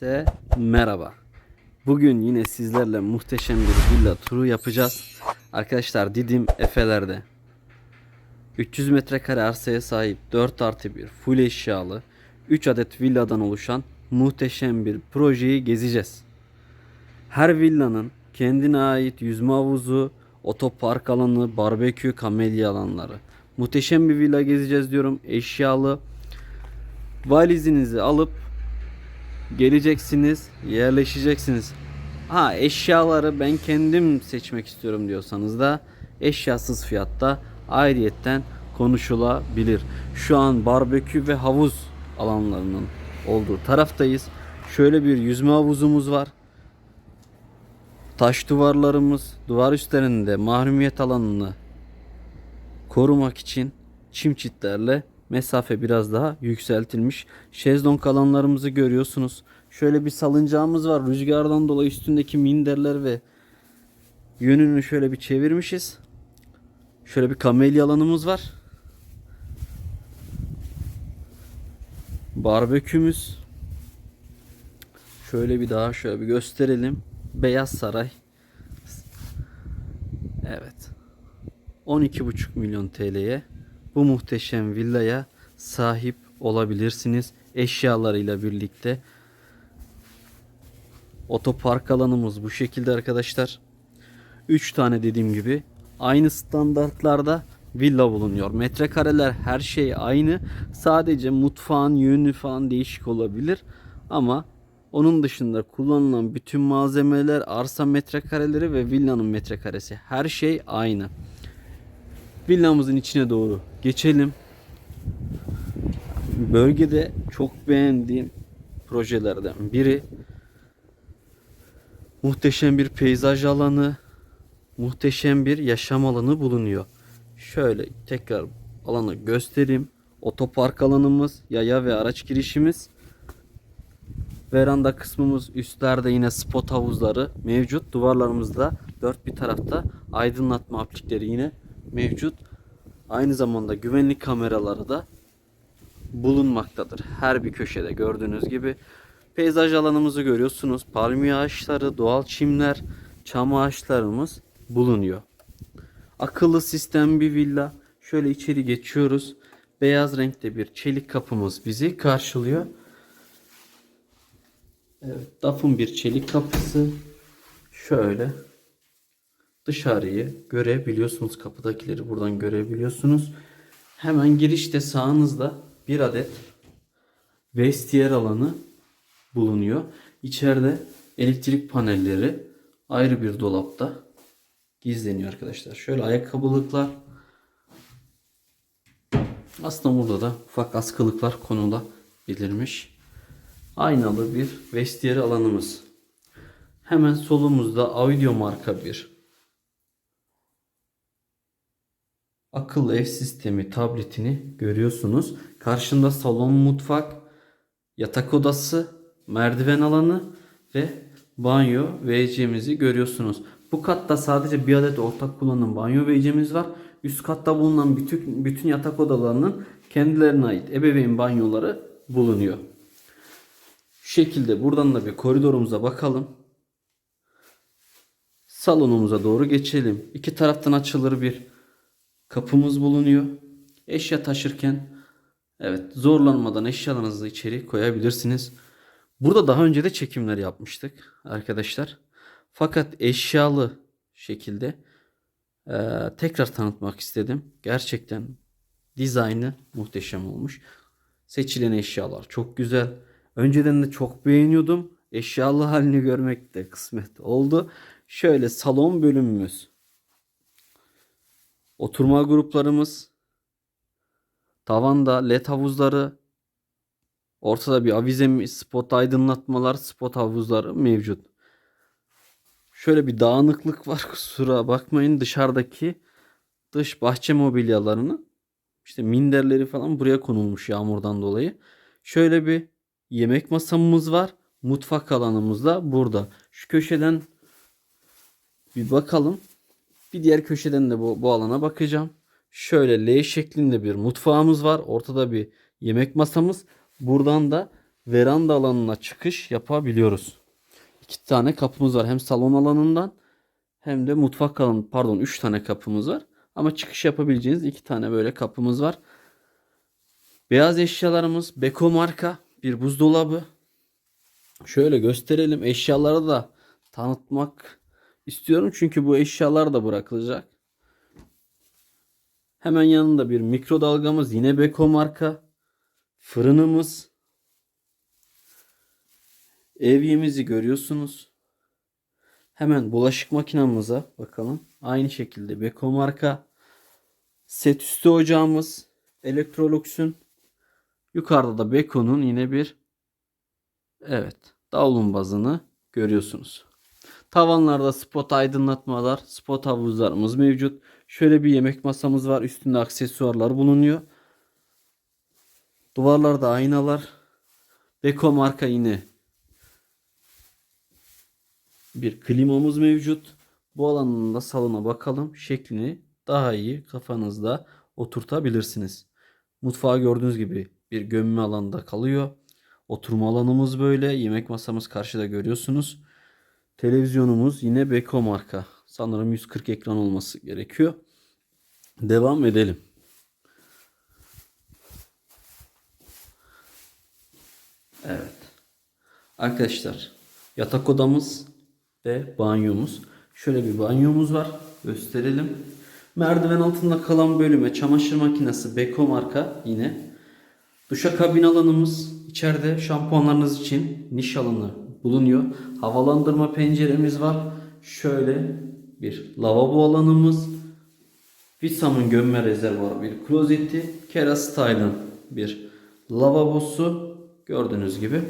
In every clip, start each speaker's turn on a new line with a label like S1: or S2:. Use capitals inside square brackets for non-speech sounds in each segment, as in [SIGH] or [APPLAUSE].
S1: Herkese merhaba. Bugün yine sizlerle muhteşem bir villa turu yapacağız. Arkadaşlar Didim Efeler'de 300 metrekare arsaya sahip 4 artı 1 full eşyalı 3 adet villadan oluşan muhteşem bir projeyi gezeceğiz. Her villanın kendine ait yüzme havuzu, otopark alanı, barbekü, kamelya alanları. Muhteşem bir villa gezeceğiz diyorum. Eşyalı. Valizinizi alıp geleceksiniz, yerleşeceksiniz. Ha eşyaları ben kendim seçmek istiyorum diyorsanız da eşyasız fiyatta ayrıyetten konuşulabilir. Şu an barbekü ve havuz alanlarının olduğu taraftayız. Şöyle bir yüzme havuzumuz var. Taş duvarlarımız duvar üstlerinde mahrumiyet alanını korumak için çim çitlerle mesafe biraz daha yükseltilmiş. Şezlong alanlarımızı görüyorsunuz. Şöyle bir salıncağımız var. Rüzgardan dolayı üstündeki minderler ve yönünü şöyle bir çevirmişiz. Şöyle bir kamelya alanımız var. Barbekümüz. Şöyle bir daha şöyle bir gösterelim. Beyaz Saray. Evet. 12,5 milyon TL'ye bu muhteşem villaya sahip olabilirsiniz. Eşyalarıyla birlikte. Otopark alanımız bu şekilde arkadaşlar. 3 tane dediğim gibi aynı standartlarda villa bulunuyor. Metrekareler her şey aynı. Sadece mutfağın yönü falan değişik olabilir. Ama onun dışında kullanılan bütün malzemeler, arsa metrekareleri ve villanın metrekaresi her şey aynı. Villamızın içine doğru geçelim. Bölgede çok beğendiğim projelerden biri. Muhteşem bir peyzaj alanı, muhteşem bir yaşam alanı bulunuyor. Şöyle tekrar alanı göstereyim. Otopark alanımız, yaya ve araç girişimiz. Veranda kısmımız üstlerde yine spot havuzları mevcut. Duvarlarımızda dört bir tarafta aydınlatma aplikleri yine mevcut. Aynı zamanda güvenlik kameraları da bulunmaktadır. Her bir köşede gördüğünüz gibi. Peyzaj alanımızı görüyorsunuz. Palmiye ağaçları, doğal çimler, çam ağaçlarımız bulunuyor. Akıllı sistem bir villa. Şöyle içeri geçiyoruz. Beyaz renkte bir çelik kapımız bizi karşılıyor. Evet, DAF'ın bir çelik kapısı. Şöyle dışarıyı görebiliyorsunuz. Kapıdakileri buradan görebiliyorsunuz. Hemen girişte sağınızda bir adet vestiyer alanı bulunuyor. İçeride elektrik panelleri ayrı bir dolapta gizleniyor arkadaşlar. Şöyle ayakkabılıklar aslında burada da ufak askılıklar konulabilirmiş. Aynalı bir vestiyer alanımız. Hemen solumuzda Audio marka bir akıllı ev sistemi tabletini görüyorsunuz. Karşında salon, mutfak, yatak odası, merdiven alanı ve banyo WC'mizi görüyorsunuz. Bu katta sadece bir adet ortak kullanım banyo WC'miz var. Üst katta bulunan bütün, bütün yatak odalarının kendilerine ait ebeveyn banyoları bulunuyor. Şu şekilde buradan da bir koridorumuza bakalım. Salonumuza doğru geçelim. İki taraftan açılır bir kapımız bulunuyor. Eşya taşırken evet zorlanmadan eşyalarınızı içeri koyabilirsiniz. Burada daha önce de çekimler yapmıştık arkadaşlar. Fakat eşyalı şekilde eee, tekrar tanıtmak istedim. Gerçekten dizaynı muhteşem olmuş. Seçilen eşyalar çok güzel. Önceden de çok beğeniyordum. Eşyalı halini görmek de kısmet oldu. Şöyle salon bölümümüz. Oturma gruplarımız. Tavanda led havuzları. Ortada bir avizemiz, spot aydınlatmalar, spot havuzları mevcut. Şöyle bir dağınıklık var [LAUGHS] kusura bakmayın dışarıdaki dış bahçe mobilyalarını işte minderleri falan buraya konulmuş yağmurdan dolayı. Şöyle bir yemek masamız var. Mutfak alanımız da burada. Şu köşeden bir bakalım. Bir diğer köşeden de bu, bu alana bakacağım. Şöyle L şeklinde bir mutfağımız var. Ortada bir yemek masamız. Buradan da veranda alanına çıkış yapabiliyoruz. İki tane kapımız var. Hem salon alanından hem de mutfak alanı. Pardon 3 tane kapımız var. Ama çıkış yapabileceğiniz iki tane böyle kapımız var. Beyaz eşyalarımız Beko marka bir buzdolabı. Şöyle gösterelim. Eşyaları da tanıtmak istiyorum. Çünkü bu eşyalar da bırakılacak. Hemen yanında bir mikrodalgamız. Yine Beko marka. Fırınımız. Evyemizi görüyorsunuz. Hemen bulaşık makinamıza bakalım. Aynı şekilde Beko marka. Set üstü ocağımız. Electrolux'un. Yukarıda da Beko'nun yine bir evet davlumbazını görüyorsunuz. Tavanlarda spot aydınlatmalar, spot havuzlarımız mevcut. Şöyle bir yemek masamız var. Üstünde aksesuarlar bulunuyor. Duvarlarda aynalar. Beko marka yine bir klimamız mevcut. Bu alanın da salona bakalım. Şeklini daha iyi kafanızda oturtabilirsiniz. Mutfağı gördüğünüz gibi bir gömme alanda kalıyor. Oturma alanımız böyle. Yemek masamız karşıda görüyorsunuz. Televizyonumuz yine Beko marka. Sanırım 140 ekran olması gerekiyor. Devam edelim. Evet. Arkadaşlar yatak odamız ve banyomuz. Şöyle bir banyomuz var. Gösterelim. Merdiven altında kalan bölüme çamaşır makinesi Beko marka yine. Duşakabin alanımız içeride şampuanlarınız için niş alanı bulunuyor. Havalandırma penceremiz var. Şöyle bir lavabo alanımız. Visam'ın gömme rezervuarı bir klozeti. Kera bir lavabosu. Gördüğünüz gibi.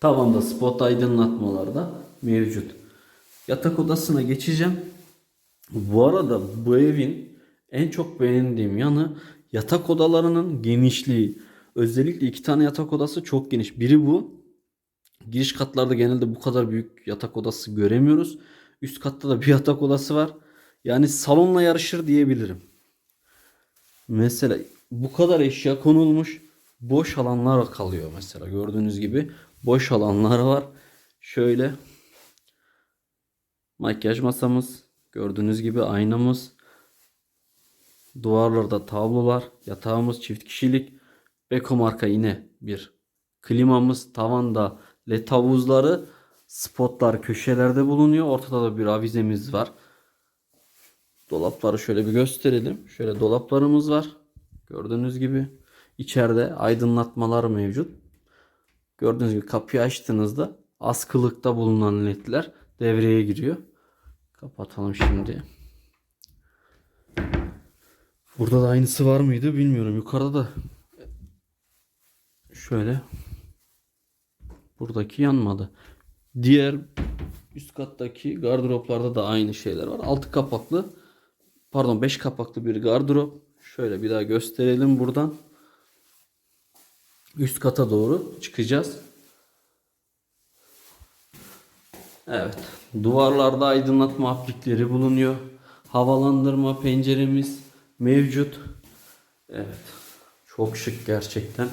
S1: Tavanda spot aydınlatmalar da mevcut. Yatak odasına geçeceğim. Bu arada bu evin en çok beğendiğim yanı yatak odalarının genişliği. Özellikle iki tane yatak odası çok geniş. Biri bu. Giriş katlarda genelde bu kadar büyük yatak odası göremiyoruz. Üst katta da bir [LAUGHS] yatak odası var. Yani salonla yarışır diyebilirim. Mesela bu kadar eşya konulmuş. Boş alanlar kalıyor mesela. Gördüğünüz gibi boş alanlar var. Şöyle makyaj masamız. Gördüğünüz gibi aynamız. Duvarlarda tablolar. Yatağımız çift kişilik. Beko marka yine bir klimamız. Tavanda led havuzları. Spotlar köşelerde bulunuyor. Ortada da bir avizemiz var. Dolapları şöyle bir gösterelim. Şöyle dolaplarımız var. Gördüğünüz gibi. içeride aydınlatmalar mevcut. Gördüğünüz gibi kapıyı açtığınızda askılıkta bulunan ledler devreye giriyor. Kapatalım şimdi. Burada da aynısı var mıydı bilmiyorum. Yukarıda da şöyle buradaki yanmadı. Diğer üst kattaki gardıroplarda da aynı şeyler var. Altı kapaklı pardon 5 kapaklı bir gardırop. Şöyle bir daha gösterelim buradan. Üst kata doğru çıkacağız. Evet. Duvarlarda aydınlatma aplikleri bulunuyor. Havalandırma penceremiz mevcut. Evet. Çok şık gerçekten.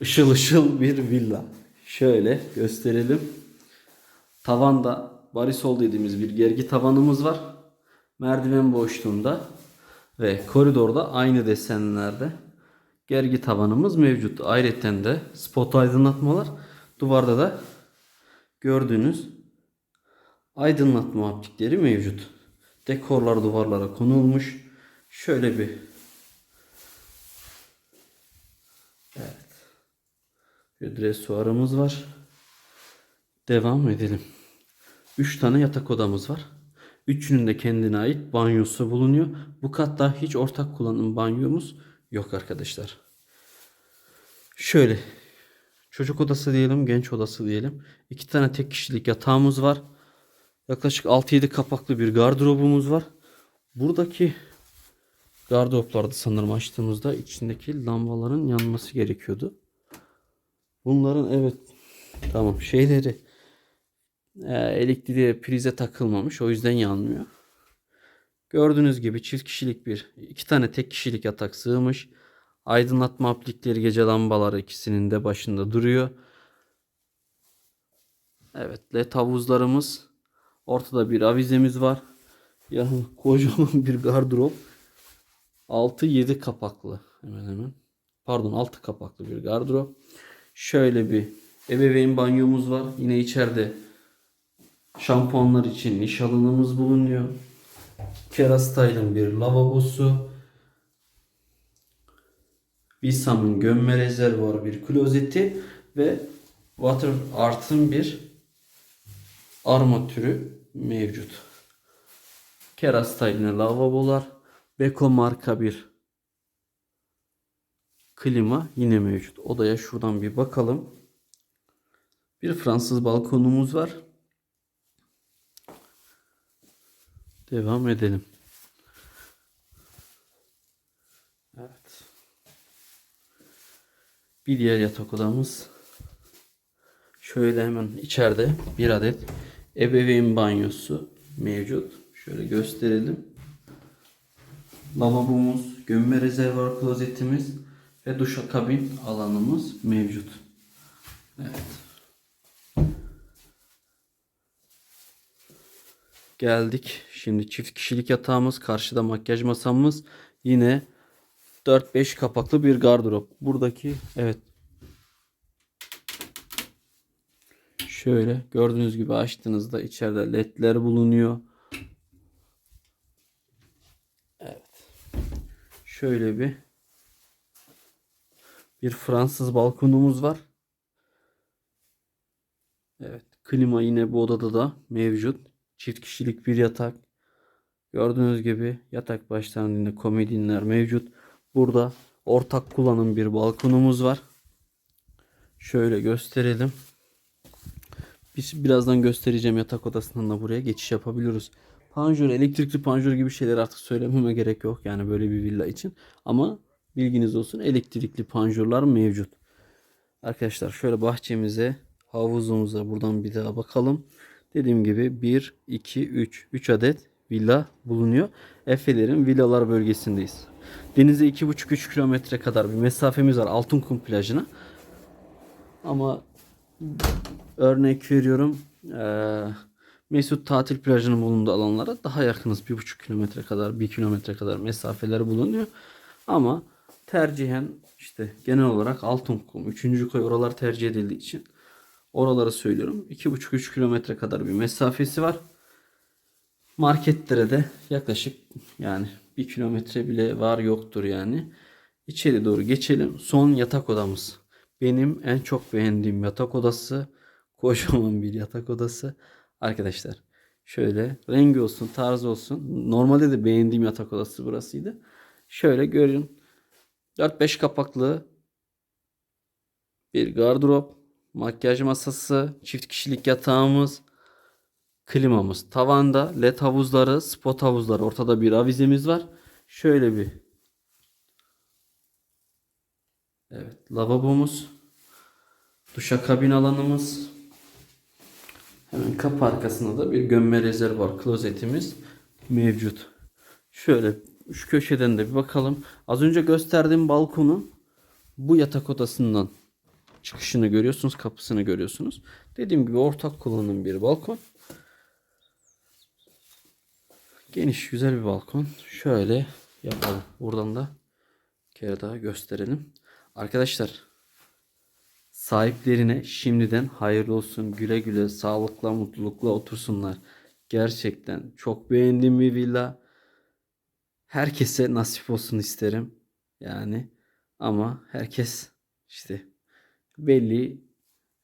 S1: Işıl ışıl bir villa. Şöyle gösterelim. Tavanda barisol dediğimiz bir gergi tavanımız var. Merdiven boşluğunda ve koridorda aynı desenlerde gergi tavanımız mevcut. Ayrıca de spot aydınlatmalar. Duvarda da gördüğünüz aydınlatma aplikleri mevcut. Dekorlar duvarlara konulmuş. Şöyle bir Evet. Bir dresuarımız var. Devam edelim. 3 tane yatak odamız var. Üçünün de kendine ait banyosu bulunuyor. Bu katta hiç ortak kullanım banyomuz yok arkadaşlar. Şöyle çocuk odası diyelim, genç odası diyelim. İki tane tek kişilik yatağımız var. Yaklaşık 6-7 kapaklı bir gardırobumuz var. Buradaki gardıroplarda sanırım açtığımızda içindeki lambaların yanması gerekiyordu. Bunların evet tamam şeyleri e, elektriğe prize takılmamış o yüzden yanmıyor. Gördüğünüz gibi çift kişilik bir iki tane tek kişilik yatak sığmış. Aydınlatma aplikleri gece lambaları ikisinin de başında duruyor. Evet led havuzlarımız. Ortada bir avizemiz var. Yani kocaman bir gardırop. 6-7 kapaklı hemen hemen. Pardon 6 kapaklı bir gardırop. Şöyle bir ebeveyn banyomuz var. Yine içeride şampuanlar için niş alanımız bulunuyor. Kerastyle'ın bir lavabosu. Visam'ın gömme rezervuarı bir klozeti ve Water Art'ın bir armatürü mevcut. Kerastyle'ın lavabolar. Beko marka bir klima yine mevcut. Odaya şuradan bir bakalım. Bir Fransız balkonumuz var. Devam edelim. Evet. Bir diğer yatak odamız. Şöyle hemen içeride bir adet ebeveyn banyosu mevcut. Şöyle gösterelim. Lavabomuz, gömme rezervuar klozetimiz ve duşakabin alanımız mevcut. Evet. Geldik. Şimdi çift kişilik yatağımız, karşıda makyaj masamız, yine 4-5 kapaklı bir gardırop. Buradaki evet. Şöyle gördüğünüz gibi açtığınızda içeride ledler bulunuyor. Evet. Şöyle bir bir Fransız balkonumuz var. Evet. Klima yine bu odada da mevcut. Çift kişilik bir yatak. Gördüğünüz gibi yatak başlarında komodinler mevcut. Burada ortak kullanım bir balkonumuz var. Şöyle gösterelim. Biz birazdan göstereceğim yatak odasından da buraya geçiş yapabiliyoruz. Panjur, elektrikli panjur gibi şeyler artık söylememe gerek yok yani böyle bir villa için. Ama bilginiz olsun elektrikli panjurlar mevcut. Arkadaşlar şöyle bahçemize, havuzumuza buradan bir daha bakalım. Dediğim gibi 1, 2, 3, 3 adet villa bulunuyor. Efe'lerin villalar bölgesindeyiz. Denize 2,5-3 kilometre kadar bir mesafemiz var Altınkum plajına. Ama örnek veriyorum eee, Mesut tatil plajının bulunduğu alanlara daha yakınız. 1,5 kilometre kadar, 1 kilometre kadar mesafeleri bulunuyor. Ama tercihen işte genel olarak Altınkum, 3. koy oralar tercih edildiği için oraları söylüyorum. 2,5-3 kilometre kadar bir mesafesi var. Marketlere de yaklaşık yani 1 kilometre bile var yoktur yani. İçeri doğru geçelim. Son yatak odamız. Benim en çok beğendiğim yatak odası. Kocaman bir yatak odası. Arkadaşlar şöyle rengi olsun, tarzı olsun. Normalde de beğendiğim yatak odası burasıydı. Şöyle görün. 4-5 kapaklı bir gardırop, makyaj masası, çift kişilik yatağımız, klimamız tavanda, led havuzları, spot havuzları, ortada bir avizemiz var. Şöyle bir Evet, lavabomuz, duşakabin alanımız. Hemen kapı arkasında da bir gömme rezervuar klozetimiz mevcut. Şöyle şu köşeden de bir bakalım. Az önce gösterdiğim balkonun bu yatak odasından çıkışını görüyorsunuz, kapısını görüyorsunuz. Dediğim gibi ortak kullanım bir balkon. Geniş, güzel bir balkon. Şöyle yapalım. Buradan da bir kere daha gösterelim. Arkadaşlar sahiplerine şimdiden hayırlı olsun. Güle güle, sağlıkla, mutlulukla otursunlar. Gerçekten çok beğendiğim bir villa. Herkese nasip olsun isterim. Yani ama herkes işte belli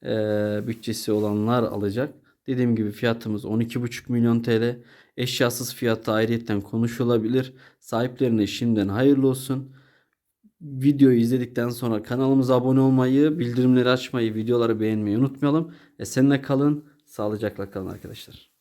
S1: eee, bütçesi olanlar alacak. Dediğim gibi fiyatımız 12,5 milyon TL. Eşyasız fiyatı ayrıyetten konuşulabilir. Sahiplerine şimdiden hayırlı olsun. Videoyu izledikten sonra kanalımıza abone olmayı, bildirimleri açmayı, videoları beğenmeyi unutmayalım. Esenle kalın, sağlıcakla kalın arkadaşlar.